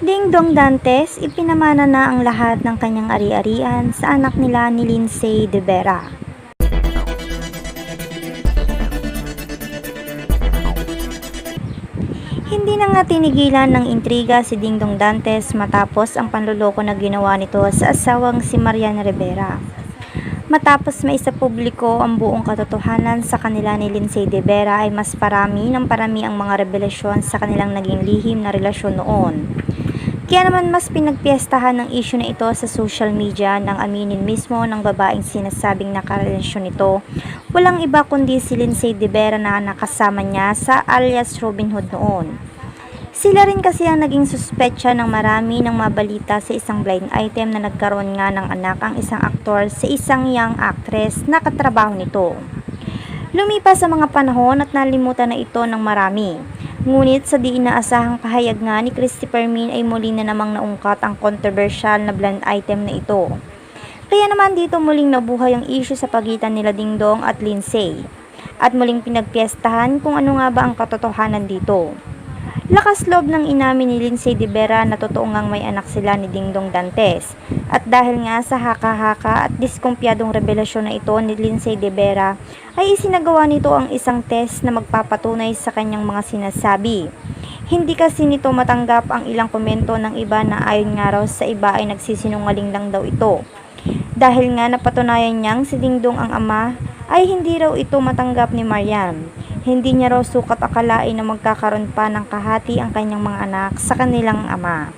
Ding Dong Dantes, ipinamana na ang lahat ng kanyang ari-arian sa anak nila ni Lindsay De Vera. Hindi na nga tinigilan ng intriga si Ding Dong Dantes matapos ang panluloko na ginawa nito sa asawang si Marian Rivera. Matapos maisa publiko ang buong katotohanan sa kanila ni Lindsay De Vera ay mas parami ng parami ang mga revelasyon sa kanilang naging lihim na relasyon noon. Kaya naman mas pinagpiestahan ng issue na ito sa social media nang aminin mismo ng babaeng sinasabing nakarelasyon nito. Walang iba kundi si Lindsay De Vera na nakasama niya sa alias Robin Hood noon. Sila rin kasi ang naging suspetsya ng marami ng mabalita sa isang blind item na nagkaroon nga ng anak ang isang aktor sa isang young actress na katrabaho nito. Lumipas sa mga panahon at nalimutan na ito ng marami. Ngunit sa di inaasahang pahayag nga ni Christopher Min ay muli na namang naungkat ang controversial na blind item na ito. Kaya naman dito muling nabuhay ang issue sa pagitan nila Dingdong at Lindsay. At muling pinagpiestahan kung ano nga ba ang katotohanan dito. Lakas loob ng inamin ni Lindsay De Vera na totoo ngang may anak sila ni Dingdong Dantes. At dahil nga sa haka-haka at diskumpyadong revelasyon na ito ni Lindsay De Vera, ay isinagawa nito ang isang test na magpapatunay sa kanyang mga sinasabi. Hindi kasi nito matanggap ang ilang komento ng iba na ayon nga raw sa iba ay nagsisinungaling lang daw ito. Dahil nga napatunayan niyang si Dingdong ang ama, ay hindi raw ito matanggap ni Marian. Hindi niya raw sukat akalain na magkakaroon pa ng kahati ang kanyang mga anak sa kanilang ama.